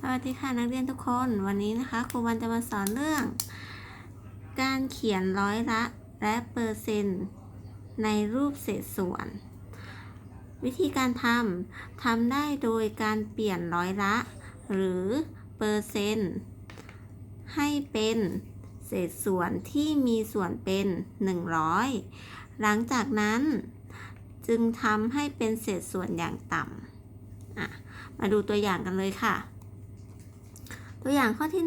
สวัสดีค่ะนักเรียนทุกคนวันนี้นะคะครูวันจะมาสอนเรื่อง การเขียนร้อยละและเปอร์เซนต์ในรูปเศษส่วน วิธีการทำทำได้โดยการเปลี่ยนร้อยละ หรือเปอร์เซนต์ให้เป็นเศษส่วนที่มีส่วนเป็น 100 หลังจากนั้นจึงทำให้เป็นเศษส่วนอย่างต่ำมาดูตัวอย่างกันเลยค่ะ ตัวอย่างข้อที่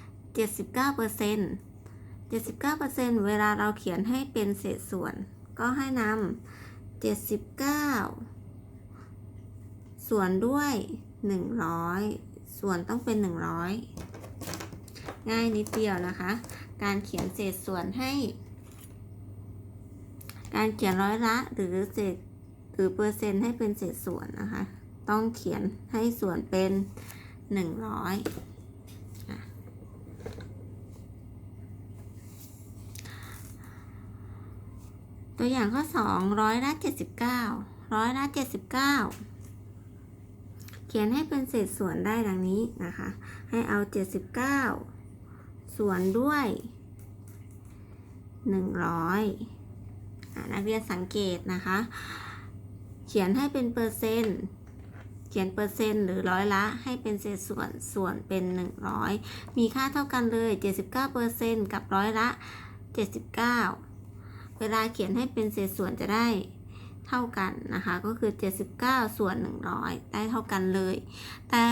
1 79เปอร์เซ็นต์79เปอร์เซ็นต์เวลาเราเขียนให้เป็นเศษส่วน ก็ให้นำ79 ส่วนด้วย 100 ส่วนต้องเป็น 100 ง่ายนิดเดียวนะคะ การเขียนเศษส่วนให้ การเขียนร้อยละหรือเศษหรือเปอร์เซ็นต์ให้เป็นเศษส่วนนะคะ ต้องเขียนให้ส่วนเป็น 100 อย่างข้อสองร้อยละเจ็ดสิบเก้าร้อยละเจ็ดสิบเก้าเขียนให้เป็นเศษส่วนได้ดังนี้นะคะ ให้เอาเจ็ดสิบเก้าส่วนด้วยหนึ่งร้อยนักเรียนสังเกตนะคะ เขียนให้เป็นเปอร์เซ็นต์เขียนเปอร์เซ็นต์หรือร้อยละให้เป็นเศษส่วนส่วนเป็น 100 มีค่าเท่ากันเลย 79%กับร้อยละ 79 เวลาเขียนให้เป็นเศษส่วนจะได้เท่ากันนะคะ ก็คือ 79 ส่วน 100 ได้เท่ากันเลย แต่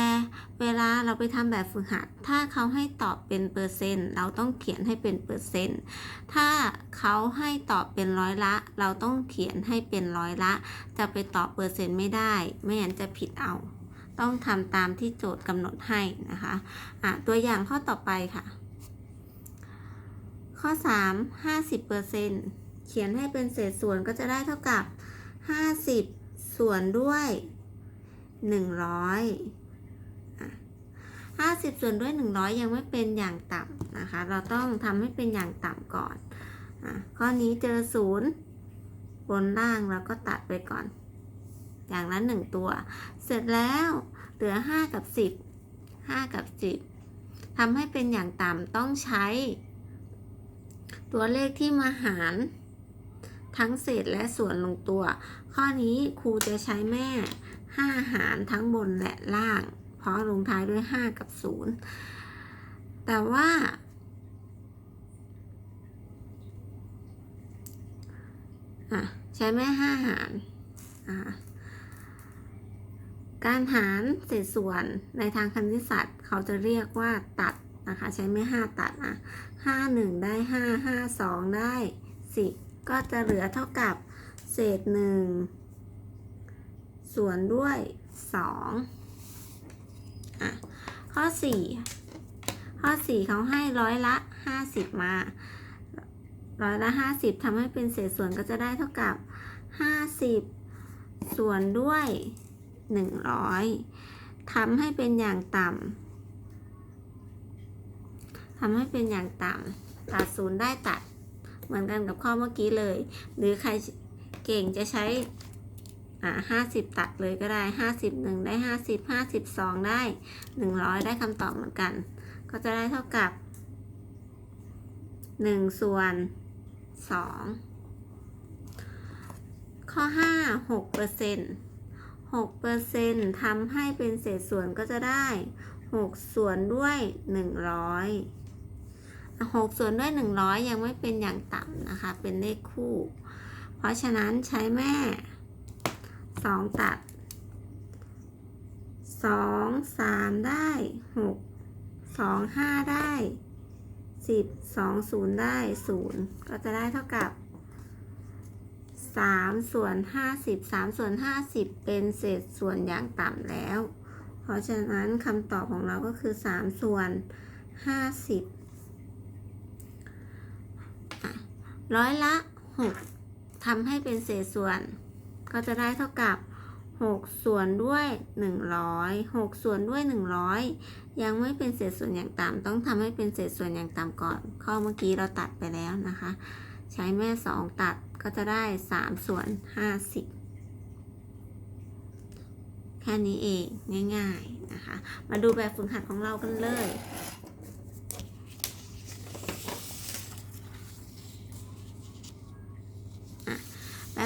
เวลาเราไปทำแบบฝึกหัด ถ้าเขาให้ตอบเป็นเปอร์เซ็นต์ เราต้องเขียนให้เป็นเปอร์เซ็นต์ ถ้าเขาให้ตอบเป็นร้อยละ เราต้องเขียนให้เป็นร้อยละ จะไปตอบเปอร์เซ็นต์ไม่ได้ ไม่งั้นจะผิดเอา ต้องทำตามที่โจทย์กำหนดให้นะคะะตัวอย่างข้อต่อไปค่ะ ข้อ 3 50เปอร์เซ็นต์ เขียนให้เป็นเศษส่วนก็จะได้เท่ากับ 50 ส่วนด้วย 100อะ50 ส่วนด้วย 100 ยังไม่เป็นอย่างต่ำนะคะ เราต้องทำให้เป็นอย่างต่ำก่อนอข้อนี้เจอศูนย์บนล่างเราก็ตัดไปก่อน อย่างละหนึ่งตัว เสร็จแล้วเหลือ 5 กับ 10 5 กับ 10ทำให้เป็นอย่างต่ำต้องใช้ ตัวเลขที่มาหาร ทั้งเศษและส่วนลงตัว ข้อนี้ครูจะใช้แม่ 5 หารทั้งบนและล่าง เพราะลงท้ายด้วย 5 กับ 0 แต่ว่า ใช้แม่ 5 หารการหารเศษส่วนในทางคณิตศาสตร์เขาจะเรียกว่าตัดนะคะ ใช้ไม่ 5 ตัดนะ 5 1 ได้ 5 5 2 ได้ 10 ก็จะเหลือเท่ากับเศษ1ส่วนด้วย2อะข้อ4ข้อ4เขาให้ร้อยละ50มาร้อยละ50ทำให้เป็นเศษส่วนก็จะได้เท่ากับ50ส่วนด้วย100ทำให้เป็นอย่างต่ำทำให้เป็นอย่างต่ำตัดศูนย์ได้ตัด เหมือนกันกับข้อเมื่อกี้เลย หรือใครเก่งจะใช้อ่าห้าสิบตัดเลยก็ได้ห้าสิบหนึ่งได้ห้าสิบห้าสิบสองได้หนึ่งร้อยได้คำตอบเหมือนกัน ก็จะได้เท่ากับหนึ่งส่วนสองข้อห้าหกเปอร์เซ็นต์หกเปอร์เซ็นต์ทำให้เป็นเศษส่วนก็จะได้หกส่วนด้วยหนึ่งร้อย หกส่วนด้วยหนึ่งร้อยยังไม่เป็นอย่างต่ำนะคะ เป็นเลขคู่ เพราะฉะนั้นใช้แม่สองตัดสองสามได้หกสองห้าได้สิบสองศูนย์ได้ศูนย์ก็จะได้เท่ากับสามส่วนห้าสิบสามส่วนห้าสิบเป็นเศษส่วนอย่างต่ำแล้ว เพราะฉะนั้นคำตอบของเราก็คือสามส่วนห้าสิบ ร้อยละหกทำให้เป็นเศษส่วน ก็จะได้เท่ากับ 6 ส่วนด้วย 100 6 ส่วนด้วย 100 ยังไม่เป็นเศษส่วนอย่างต่ำต้องทำให้เป็นเศษส่วนอย่างต่ำก่อน ข้อเมื่อกี้เราตัดไปแล้วนะคะ ใช้แม่ 2 ตัดก็จะได้ 3 ส่วน 50แค่นี้เองง่าย ๆ นะคะ มาดูแบบฝึกหัดของเรากันเลย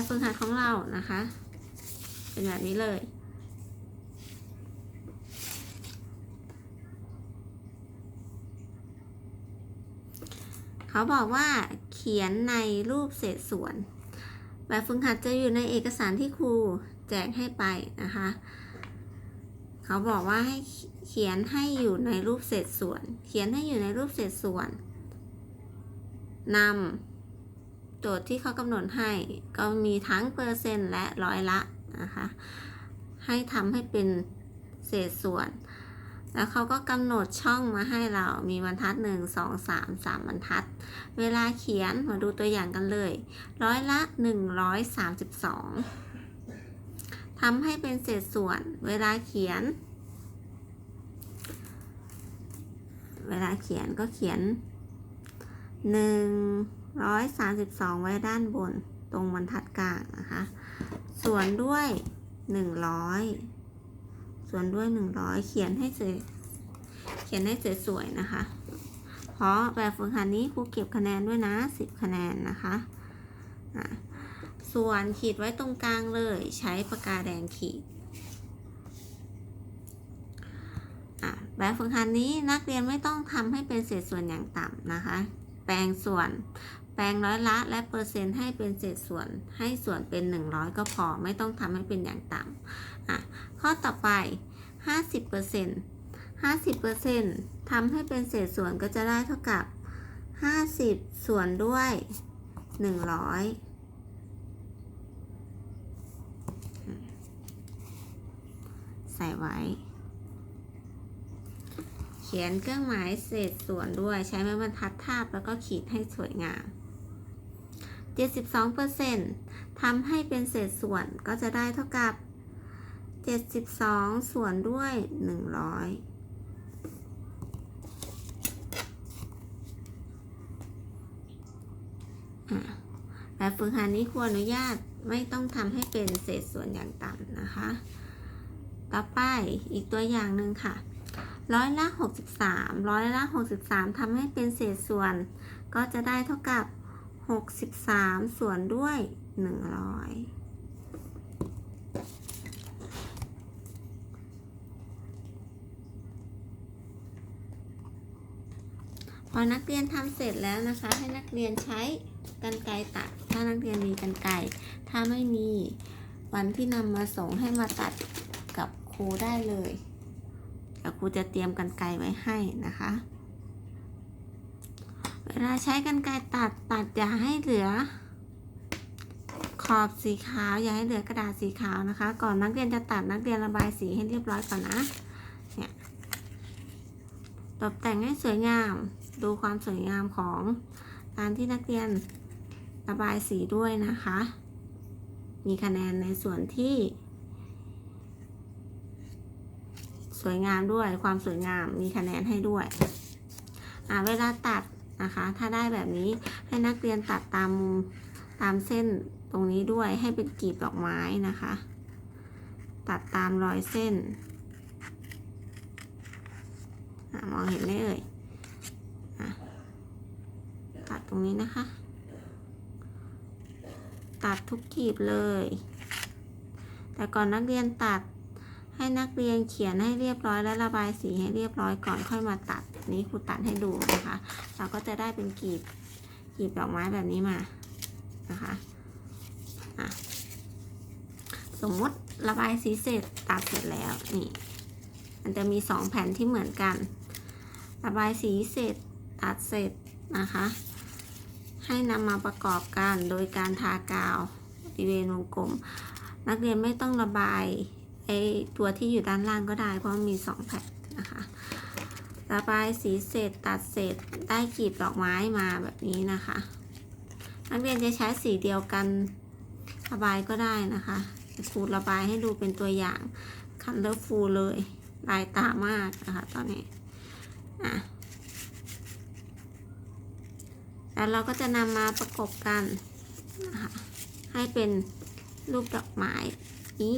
แบบฝึกหัดของเรานะคะ เป็นแบบนี้เลยเขาบอกว่าเขียนในรูปเศษส่วน แบบฝึกหัดจะอยู่ในเอกสารที่ครูแจกให้ไปนะคะ เขาบอกว่าให้เขียนให้อยู่ในรูปเศษส่วน เขียนให้อยู่ในรูปเศษส่วนนำ โจทย์ที่เขากำหนดให้ก็มีทั้งเปอร์เซ็นต์และร้อยละนะคะให้ทำให้เป็นเศษส่วน แล้วเขาก็กำหนดช่องมาให้เรามีบรรทัด 1 2 3 3บรรทัด เวลาเขียนมาดูตัวอย่างกันเลย ร้อยละ 132ทำให้เป็นเศษส่วน เวลาเขียน เวลาเขียนก็เขียน 132ไว้ด้านบนตรงบรรทัดกลางนะคะ ส่วนด้วย100ส่วนด้วย100เขียนให้สวยเขียนให้สวยๆนะคะ เพราะแบบฝึกหัดนี้ครูเก็บคะแนนด้วยนะ10คะแนนนะคะะส่วนขีดไว้ตรงกลางเลยใช้ปากกาแดงขีดแบบฝึกหัดนี้นักเรียนไม่ต้องทำให้เป็นเศษส่วนอย่างต่ำนะคะ แปลงส่วน แปลงร้อยละและเปอร์เซ็นต์ให้เป็นเศษส่วนให้ส่วนเป็น 100 ก็พอไม่ต้องทำให้เป็นอย่างต่ำอะข้อต่อไป 50% 50%ทำให้เป็นเศษส่วนก็จะได้เท่ากับ 50 ส่วนด้วย 100 ใส่ไว้ เขียนเครื่องหมายเศษส่วนด้วยใช้ไม้บรรทัดทาบแล้วก็ขีดให้สวยงาม 72%ทำให้เป็นเศษส่วนก็จะได้เท่ากับ 72 ส่วนด้วย 100อะแบบฝึกหัดนี้ควรอนุญาตไม่ต้องทำให้เป็นเศษส่วนอย่างต่ำนะคะ ต่อไปอีกตัวอย่างหนึ่งค่ะ ร้อยละ 63 ร้อยละ 63ทำให้เป็นเศษส่วนก็จะได้เท่ากับ 63 ส่วนด้วย 100พอนักเรียนทำเสร็จแล้วนะคะ ให้นักเรียนใช้กันไกรตัด ถ้านักเรียนมีกันไกรถ้าไม่มีวันที่นำมาส่งให้มาตัดกับครูได้เลยเดี๋ยวครูจะเตรียมกันไกรไว้ให้นะคะ ลาใช้กันไกรตัดตัดอย่าให้เหลือ ขอบสีขาวอย่าให้เหลือกระดาษสีขาวนะคะ ก่อนนักเรียนจะตัดนักเรียนระบายสีให้เรียบร้อยก่อนนะเนี่ยตกแต่งให้สวยงามดูความสวยงามของการที่นักเรียนระบายสีด้วยนะคะ มีคะแนนในส่วนที่ สวยงามด้วยความสวยงามมีคะแนนให้ด้วยเวลาตัด นะคะ ถ้าได้แบบนี้ให้นักเรียนตัดตามมุมตามเส้นตรงนี้ด้วยให้เป็นกลีบดอกไม้นะคะ ตัดตามรอยเส้นอมองเห็นไหมเอ่ยตัดตรงนี้นะคะ ตัดทุกกลีบเลย แต่ก่อนนักเรียนตัดให้นักเรียนเขียนให้เรียบร้อยและระบายสีให้เรียบร้อยก่อนค่อยมาตัด นี้ครูตัดให้ดูนะคะ เราก็จะได้เป็นกลีบกลีบดอกไม้แบบนี้มานะคะะสมมติระบายสีเสร็จตัดเสร็จแล้วนี่มันจะมีสองแผ่นที่เหมือนกัน ระบายสีเสร็จตัดเสร็จนะคะ ให้นำมาประกอบกันโดยการทากาวบริเวณวงกลม นักเรียนไม่ต้องระบายไอตัวที่อยู่ด้านล่างก็ได้ เพราะมีสองแผ่นนะคะ ระบายสีเสร็จตัดเสร็จได้กลีบดอกไม้มาแบบนี้นะคะ นักเรียนจะใช้สีเดียวกันระบายก็ได้นะคะครูระบายให้ดูเป็นตัวอย่าง colorful เลยลายตามากนะคะตอนนี้อะแล้วเราก็จะนำมาประกบกันนะคะให้เป็นรูปดอกไม้นี้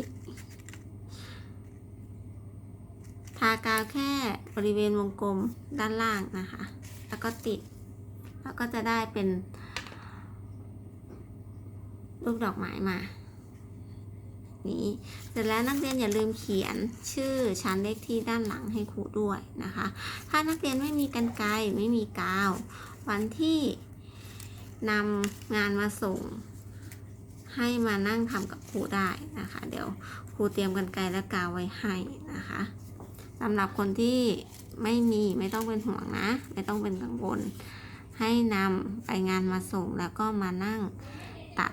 ทากาวแค่ บริเวณวงกลมด้านล่างนะคะ แล้วก็ติด แล้วก็จะได้เป็นรูปดอกไม้มา นี้เสร็จแล้วนักเรียนอย่าลืมเขียนชื่อชั้นเลขที่ด้านหลังให้ครูด้วยนะคะ ถ้านักเรียนไม่มีกันไกรไม่มีกาว วันที่นำงานมาส่ง ให้มานั่งทำกับครูได้นะคะ เดี๋ยวครูเตรียมกันไกรและกาวไว้ให้นะคะ สำหรับคนที่ไม่มีไม่ต้องเป็นห่วงนะ ไม่ต้องเป็นกังวล ให้นำไปงานมาส่งแล้วก็มานั่งตัด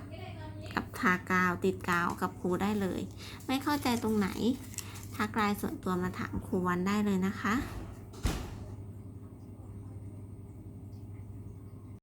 กับทากาวติดกาวกับครูได้เลย ไม่เข้าใจตรงไหนทักไลน์ส่วนตัวมาถามครูวันได้เลยนะคะ